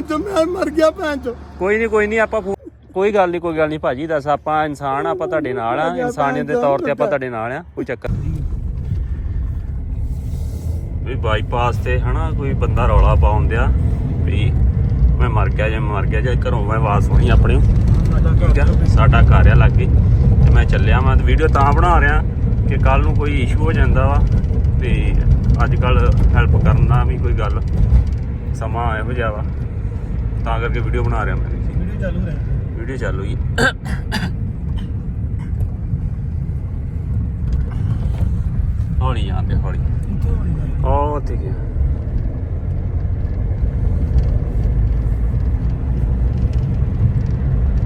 ਚੋ ਮੈਂ ਮਰ ਗਿਆ ਚੋ। ਕੋਈ ਨਹੀਂ ਕੋਈ ਨਹੀਂ ਆਪਾਂ ਫੋ- ਕੋਈ ਗੱਲ ਨਹੀਂ ਕੋਈ ਗੱਲ ਨਹੀਂ ਭਾਜੀ ਦੱਸ ਆਪਾਂ ਇਨਸਾਨ ਆ ਆਪਾਂ ਤੁਹਾਡੇ ਨਾਲ ਆ ਇਨਸਾਨੀਅਤ ਦੇ ਤੌਰ ਤੇ ਆਪਾਂ ਤੁਹਾਡੇ ਨਾਲ ਆ ਕੋਈ ਚੱਕਰ ਨਹੀਂ ਵੀ ਬਾਈਪਾਸ ਤੇ ਹਨਾ ਕੋਈ ਬੰਦਾ ਰੌਲਾ ਪਾਉਣ ਦਿਆ ਵੀ ਮੈਂ ਮਰ ਗਿਆ ਜੇ ਮਰ ਗਿਆ ਜੇ ਘਰੋਂ ਮੈਂ ਆਵਾਜ਼ ਸੁਣੀ ਆਪਣੀ। ਠੀਕ ਆ? ਸਾਡਾ ਘਰ ਆ ਲੱਗੇ ਤੇ ਮੈਂ ਚੱਲਿਆ ਮੈਂ ਵੀਡੀਓ ਤਾਂ ਬਣਾ ਰਿਹਾ ਕਿ ਕੱਲ ਨੂੰ ਕੋਈ ਇਸ਼ੂ ਹੋ ਜਾਂਦਾ ਵਾ ਤੇ ਅੱਜ ਕੱਲ ਹੈਲਪ ਕਰਨਾ ਵੀ ਕੋਈ ਗੱਲ ਸਮਾਂ ਇਹੋ ਜਿਹਾ ਵਾ। ਤਾਂ ਕਰਕੇ ਵੀਡੀਓ ਬਣਾ ਰਿਹਾ ਮੈਂ। ਵੀਡੀਓ ਚਾਲੂ ਰਹਿ ਵੀਡੀਓ ਚਾਲੂ ਜੀ। ਹੌਲੀ ਜਾਂਦੇ ਹੌਲੀ। ਉਹ ਉੱਥੇ ਗਿਆ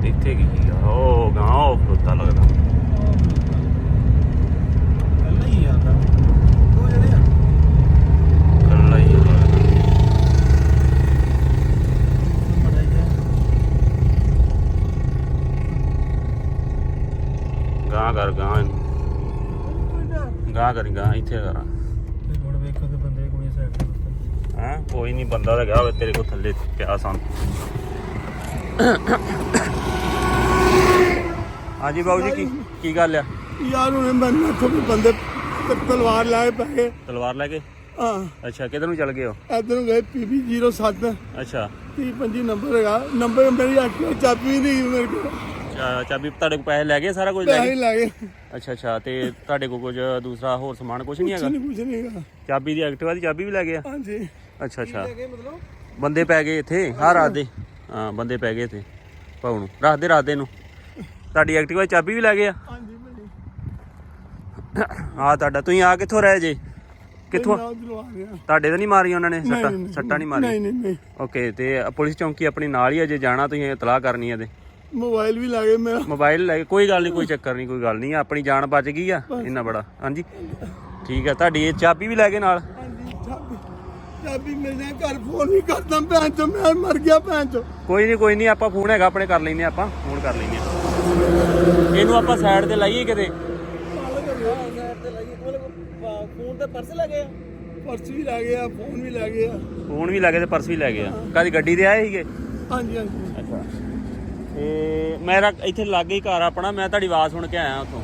ਇੱਥੇ ਕੀ ਸੀਗਾ ਉਹ ਗਾਂ ਉਹ ਖਲੋਤਾ ਲੱਗਦਾ ਪਹਿਲਾਂ ਹੀ ਆਂਦਾ ਦੋ ਜਣੇ ਆ ਕੱਲਾ ਹੀ ਆ ਲੱਗਦਾ ਬੜਾ ਹੀ ਆ ਗਾਂ ਕਰ ਗਾਂ ਇਹਨੂੰ। ਗਾਂ ਕਰੀ ਗਾਂ ਇੱਥੇ ਕਰਾਂ। ਤੇ ਹੁਣ ਵੇਖੋ ਕਿ ਬੰਦੇ ਕੋਈ ਸਾਈਡ ਤੇ ਹਾਂ? ਕੋਈ ਨਹੀਂ ਬੰਦਾ ਤਾਂ ਗਿਆ ਹੋਵੇ ਤੇਰੇ ਕੋਲ ਥੱਲੇ ਪਿਆ ਸੰਤ ਹਾਂਜੀ ਬਾਬੂ ਜੀ ਕੀ ਕੀ ਗੱਲ ਆ? ਯਾਰ ਉਹਨੇ ਮੈਨੂੰ ਵੀ ਬੰਦੇ ਤ- ਤਲਵਾਰ ਲਾਏ ਪੈ ਗਏ। ਤਲਵਾਰ ਲੈ ਕੇ? ਹਾਂ। ਅੱਛਾ ਕਿਧਰ ਨੂੰ ਚੱਲ ਗਏ ਹੋ? ਇਧਰ ਨੂੰ ਗਏ ਪੀਬੀ 07 ਅੱਛਾ। 35 ਨੰਬਰ ਹੈਗਾ। ਨੰਬਰ ਮੇਰੀ ਅੱਖ ਚਾਬੀ ਨਹੀਂ ਮੇਰੇ ਕੋਲ। ਚਾ- ਚਾਬੀ ਤੁਹਾਡੇ ਕੋਲ ਪੈਸੇ ਲੈ ਗਏ ਸਾਰਾ ਕੁਝ ਲੈ ਪੈਸੇ ਗਏ? ਲਾਗੇ ਅੱਛਾ ਅੱਛਾ ਤੇ ਤੁਹਾਡੇ ਕੋਲ ਕੁਝ ਦੂਸਰਾ ਹੋਰ ਸਮਾਨ ਕੁਝ ਨਹੀਂ ਕੁਛ ਹੈਗਾ? ਨਹੀਂ ਕੁਛ ਨਹੀਂ ਹੈਗਾ। ਚਾਬੀ ਦੀ ਐਕਟਿਵਾ ਦੀ ਚਾਬੀ ਵੀ ਲੈ ਗਏ ਆ? ਹਾਂਜੀ। ਅੱਛਾ ਅੱਛਾ। ਮਤਲਬ ਬੰਦੇ ਪੈ ਗਏ ਇੱਥੇ ਹਾਂ ਰਾਤ ਦੇ। ਹਾਂ ਬੰਦੇ ਪੈ ਗਏ ਇੱਥੇ ਭਾਉ ਨੂੰ ਰਾਤ ਦੇ ਰਾਤ ਦੇ ਨੂੰ। ਤੁਹਾਡੀ ਐਕਟਿਵਾ ਦੀ ਚਾਬੀ ਵੀ ਲੈ ਗਏ ਆ? ਹਾਂਜੀ ਭਾਈ ਆ ਤੁਹਾਡਾ ਤੁਸੀਂ ਆ ਕਿੱਥੋਂ ਰਹਿ ਜੇ? ਕਿੱਥੋਂ? ਰਿਹਾ। ਤੁਹਾਡੇ ਤਾਂ ਨਹੀਂ ਮਾਰੀਆਂ ਉਹਨਾਂ ਨੇ ਸੱਟਾਂ? ਨਹੀਂ, ਨਹੀਂ, ਸੱਟਾਂ ਨਹੀਂ ਨਹੀਂ ਨਹੀਂ ਓਕੇ ਤੇ ਪੁਲਿਸ ਚੌਂਕੀ ਆਪਣੀ ਨਾਲ ਹੀ ਜੇ ਜਾਣਾ ਤੁਸੀਂ ਇਤਲਾਹ ਕਰਨੀ ਹੈ ਤੇ ਮੋਬਾਈਲ ਵੀ ਲਾਗੇ ਮੇਰਾ ਮੋਬਾਈਲ ਲੈ ਕੇ ਕੋਈ ਗੱਲ ਨਹੀਂ ਕੋਈ ਚੱਕਰ ਨਹੀਂ ਕੋਈ ਗੱਲ ਨਹੀਂ ਆਪਣੀ ਜਾਨ ਬਚ ਗਈ ਆ। ਇੰਨਾ ਬੜਾ। ਹਾਂਜੀ। ਠੀਕ ਆ। ਤੁਹਾਡੀ ਇਹ ਚਾਬੀ ਵੀ ਲੈ ਨਾਲ? ਹਾਂਜੀ ਚਾਬੀ। ਚਾਬੀ ਮਿਲ ਜਾਏ ਘਰ ਫੋਨ ਵੀ ਕਰਦਾ ਭੈਣ ਚੋ। ਮੈਂ ਮਰ ਗਿਆ ਭੈਣ ਚੋ। ਕੋਈ ਨਹੀਂ ਕੋਈ ਨਹੀਂ ਆਪਾਂ ਫੋਨ ਹੈਗਾ ਆਪਣੇ ਕਰ ਲੈਨੇ ਆਪਾਂ। ਫੋਨ ਕਰ ਲੈਨੇ ਆ ਇਹਨੂੰ ਆਪਾਂ ਸਾਈਡ ਤੇ ਲਾਈਏ ਕਿਤੇ? ਫੋਨ ਤੇ ਪਰਸ ਵੀ ਲੈ ਗਿਆ ਫੋਨ ਵੀ ਲੈ ਗਿਆ ਫੋਨ ਵੀ ਲੈ ਗਏ ਤੇ ਪਰਸ ਵੀ ਲੈ ਗਏ ਆ। ਕਾਦੀ ਗੱਡੀ ਤੇ ਆਏ ਸੀਗੇ? ਹਾਂਜੀ ਹਾਂਜੀ। ਅੱਛਾ। ਤੇ ਮੇਰਾ ਇੱਥੇ ਲਾਗੇ ਹੀ ਘਰ ਆਪਣਾ ਮੈਂ ਤੁਹਾਡੀ ਆਵਾਜ਼ ਸੁਣ ਕੇ ਆਇਆ ਉੱਥੋਂ।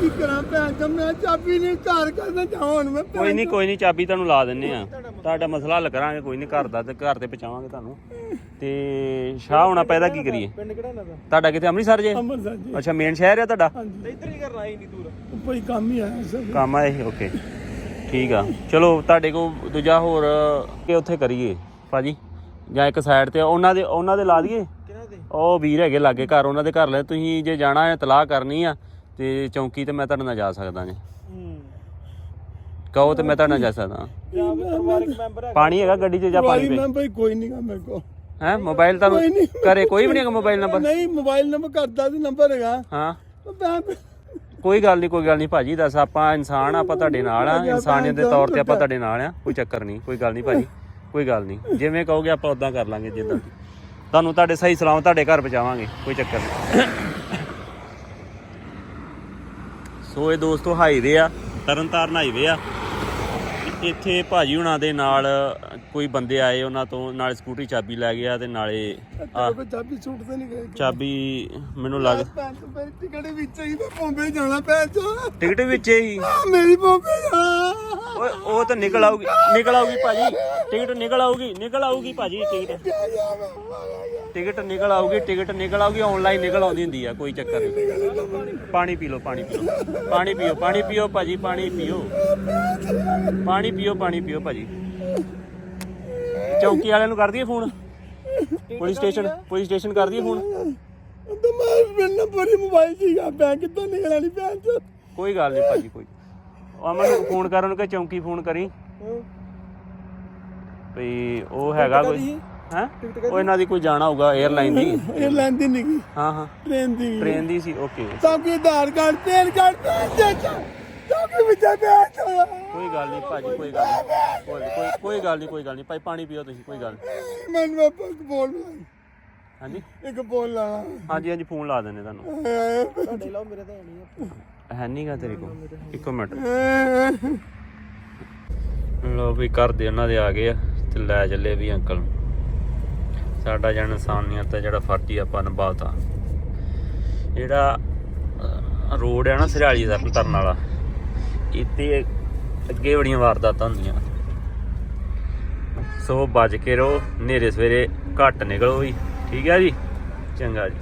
ਕੀ ਕਰਾਂ ਭੈਣ ਚੋ ਮੈਂ ਚਾਬੀ ਨਹੀਂ ਘਰ ਜਾਵਾਂ ਹੁਣ ਮੈਂ ਭੈਣ ਕੋਈ ਨਹੀਂ ਕੋਈ ਨਹੀਂ ਚਾਬੀ ਤੁਹਾਨੂੰ ਲਾ ਦਿੰਨੇ ਆ। ਤੁਹਾਡਾ ਮਸਲਾ ਹੱਲ ਕਰਾਂਗੇ ਕੋਈ ਨਹੀਂ ਘਰ ਦਾ ਤੇ ਘਰ ਤੇ ਪਹੁੰਚਾਵਾਂਗੇ ਤੁਹਾਨੂੰ। ਤੇ ਸ਼ਾਹ ਹੋਣਾ ਪੈਦਾ ਕੀ ਕਰੀਏ? ਪਿੰਡ ਕਿਹੜਾ ਨਾ ਤੁਹਾਡਾ ਕਿਤੇ ਅੰਮ੍ਰਿਤਸਰ ਜੇ? ਅੰਮ੍ਰਿਤਸਰ ਜੀ। ਅੱਛਾ ਮੇਨ ਸ਼ਹਿਰ ਆ ਤੁਹਾਡਾ? ਹਾਂਜੀ। ਇੱਧਰ ਹੀ ਕਰਨਾ ਹੀ ਨਹੀਂ ਦੂਰ। ਕੋਈ ਕੰਮ ਹੀ ਆਇਆ ਸਰ ਕੰਮ ਆ ਇਹ ਓਕੇ। ਠੀਕ ਆ। ਚਲੋ ਤੁਹਾਡੇ ਕੋਲ ਦੂਜਾ ਹੋਰ ਕਿ ਉੱਥੇ ਕਰੀਏ? ਭਾਜੀ? ਜਾਂ ਇੱਕ ਸਾਈਡ ਤੇ ਉਹਨਾਂ ਦੇ ਉਹਨਾਂ ਦੇ ਲਾ ਦਈਏ? ਕਿਹਨਾਂ ਦੇ? ਉਹ ਵੀਰ ਹੈਗੇ ਲਾਗੇ ਘਰ ਉਹਨਾਂ ਦੇ ਘਰ ਲੈ ਤੁਸੀਂ ਜੇ ਜਾਣਾ ਹੈ ਤਲਾਹ ਕਰਨੀ ਆ ਤੇ ਚੌਂਕੀ ਤੇ ਮੈਂ ਤੁਹਾਡੇ ਨਾਲ ਜਾ ਸਕਦਾ ਜੀ। ਕਹੋ ਤੇ ਮੈਂ ਤੁਹਾਡੇ ਨਾਲ ਜਾ ਸਕਦਾ। ਜਾਂ ਪਰਿਵਾਰਕ ਮੈਂਬਰ ਹੈ ਪਾਣੀ ਹੈਗਾ ਗੱਡੀ 'ਚ ਜਾਂ ਪਾਣੀ ਮੈਂ ਭਾਈ ਕੋਈ ਨਹੀਂ ਗਾ ਮੇਰੇ ਕੋਲ। ਹੈ ਮੋਬਾਈਲ ਤੁਹਾਨੂੰ ਕੋਈ ਨਹੀਂ। ਘਰੇ ਕੋਈ ਵੀ ਨਹੀਂ ਹੈਗਾ ਮੋਬਾਈਲ ਨੰਬਰ ਨਹੀਂ ਮੋਬਾਈਲ ਨੰਬਰ ਕਰਦਾ ਸੀ ਨੰਬਰ ਹੈਗਾ। ਹਾਂ। ਮੈਂ ਕੋਈ ਗੱਲ ਨਹੀਂ ਕੋਈ ਗੱਲ ਨਹੀਂ ਭਾਜੀ ਦੱਸ ਆਪਾਂ ਇਨਸਾਨ ਆ ਆਪਾਂ ਤੁਹਾਡੇ ਨਾਲ ਆ। ਇਨਸਾਨੀਅਤ ਦੇ ਤੌਰ ਤੇ ਆਪਾਂ ਤੁਹਾਡੇ ਨਾਲ ਆ ਕੋਈ ਚੱਕਰ ਨਹੀਂ ਕੋਈ ਗੱਲ ਨਹੀਂ ਭਾਜੀ। ਕੋਈ ਗੱਲ ਨਹੀਂ। ਜਿਵੇਂ ਕਹੋਗੇ ਆਪਾਂ ਉਦਾਂ ਕਰ ਲਾਂਗੇ ਜਿੱਦਾਂ ਤੁਹਾਨੂੰ ਤੁਹਾਡੇ ਸਹੀ ਸਲਾਮ ਤੁਹਾਡੇ ਘਰ ਪਹੁੰਚਾਵਾਂਗੇ, ਕੋਈ ਚੱਕਰ ਨਹੀਂ। ਸੋ ਇਹ ਦੋਸਤੋ ਹਾਈਵੇ ਆ, ਤਰਨਤਾਰਨ ਹਾਈਵੇ ਆ। ਇੱਥੇ ਭਾਜੀ ਹੁਣਾਂ ਦੇ ਨਾਲ ਕੋਈ ਬੰਦੇ ਆਏ ਉਹਨਾਂ ਤੋਂ ਨਾਲ ਸਕੂਟਰੀ ਚਾਬੀ ਲੈ ਗਿਆ ਤੇ ਨਾਲੇ ਆ ਤੇਰੇ ਚਾਬੀ ਨਹੀਂ ਗਈ ਚਾਬੀ ਮੈਨੂੰ ਲੱਗ ਟਿਕਟ ਵਿੱਚ ਹੀ ਮੈਂ ਬੰਬੇ ਜਾਣਾ ਭੈਣ ਚੋ ਟਿਕਟ ਵਿੱਚ ਹੀ? ਆਹ, ਮੇਰੀ ਬੰਬੇ ਜਾਣਾ। ਓਏ ਉਹ ਤਾਂ ਨਿਕਲ ਆਊਗੀ ਨਿਕਲ ਆਊਗੀ ਭਾਜੀ। ਟਿਕਟ ਨਿਕਲ ਆਊਗੀ ਨਿਕਲ ਆਊਗੀ ਭਾਜੀ ਟਿਕਟ। ਟਿਕਟ ਨਿਕਲ ਆਊਗੀ ਟਿਕਟ ਨਿਕਲ ਆਊਗੀ ਆਨਲਾਈਨ ਨਿਕਲ ਆਉਂਦੀ ਹੁੰਦੀ ਆ ਕੋਈ ਚੱਕਰ ਨਹੀਂ। ਪਾਣੀ ਪੀ ਲਓ ਪਾਣੀ ਪੀ ਲਓ। ਪਾਣੀ ਪੀਓ ਪਾਣੀ ਪੀਓ ਭਾਜੀ ਪਾਣੀ ਪੀਓ। ਪਾਣੀ ਪੀਓ ਪਾਣੀ ਪੀਓ ਭਾਜੀ। ਚੌਕੀ ਵਾਲਿਆਂ ਨੂੰ ਕਰ ਦਈਏ phone? Police station police station ਕਰ ਦਈਏ ਫੋਨ? ਮੈਂ ਮੇਰੇ ਹੀ ਮੋਬਾਈਲ ਸੀਗਾ ਬੈਂਕ ਕਿੱਥੋਂ ਨਿਕਲਿਆ ਨਹੀਂ ਭੈਣ ਚੋ ਕੋਈ ਗੱਲ ਨਹੀਂ ਭਾਜੀ ਕੋਈ ਉਹ ਅਮਨ ਨੂੰ ਫੋਨ ਕਰਨ ਨੂੰ ਕਿ ਚੌਂਕੀ ਫੋਨ ਕਰੀ। ਵੀ ਉਹ ਹੈਗਾ ਕੋਈ ਹੈ? ਉਹ ਇਹਨਾਂ ਦੀ ਕੋਈ ਜਾਣਾ ਹੋਊਗਾ 에ਅਰਲਾਈਨ ਦੀ। ਇਹ ਲੈਂਦੀ ਨਹੀਂ ਗਈ ਹਾਂ ਹਾਂ। ਟ੍ਰੇਨ ਦੀ ਟ੍ਰੇਨ ਦੀ ਸੀ ਓਕੇ। ਤਾਂ ਕਿ ਆਧਾਰ ਕਾਰਡ ਪੈਨ ਕਾਰਡ ਭੈਣ ਕੋਈ ਗੱਲ ਨਹੀਂ ਭਾਜੀ ਕੋਈ ਗੱਲ ਨਹੀਂ। ਕੋਈ ਕੋਈ ਕੋਈ ਗੱਲ ਨਹੀਂ ਕੋਈ ਗੱਲ ਨਹੀਂ। ਭਾਈ ਪਾਣੀ ਪੀਓ ਤੁਸੀਂ ਕੋਈ ਗੱਲ। ਮੈਨੂੰ ਇੱਕ ਬੋਲ ਹਾਂਜੀ? ਇੱਕ ਬੋਲ ਹਾਂਜੀ ਹਾਂਜੀ ਫੋਨ ਲਾ ਦਿੰਦੇ ਤੁਹਾਨੂੰ। ਤੁਹਾਡੇ ਲਾਓ ਮੇਰੇ ਤਾਂ ਨਹੀਂ ਹੈ ਨਹੀਂਗਾ ਤੇਰੇ ਕੋਲ। ਇੱਕੋ ਮਿੰਟ। ਲੋ ਵੀ ਘਰ ਦੇ ਉਹਨਾਂ ਦੇ ਆ ਗਏ ਆ ਤੇ ਲੈ ਚੱਲੇ ਵੀ ਅੰਕਲ ਨੂੰ। ਸਾਡਾ ਜਨ ਇਨਸਾਨੀਅਤ ਦਾ ਜਿਹੜਾ ਫਰਜ਼ ਆਪਾਂ ਨਿਭਾਤਾ। ਜਿਹੜਾ ਅਹ, ਰੋਡ ਹੈ ਨਾ ਸਰਿਆਲੀ ਦਾ ਤਰਨ ਵਾਲਾ। ਇੱਥੇ ਅੱਗੇ ਬੜੀਆਂ ਵਾਰਦਾਤਾਂ ਹੁੰਦੀਆਂ। ਸੋ ਬਚ ਕੇ ਰਹੋ, ਹਨੇਰੇ ਸਵੇਰੇ ਘੱਟ ਨਿਕਲੋ ਵੀ। ਠੀਕ ਹੈ ਜੀ? ਚੰਗਾ ਜੀ।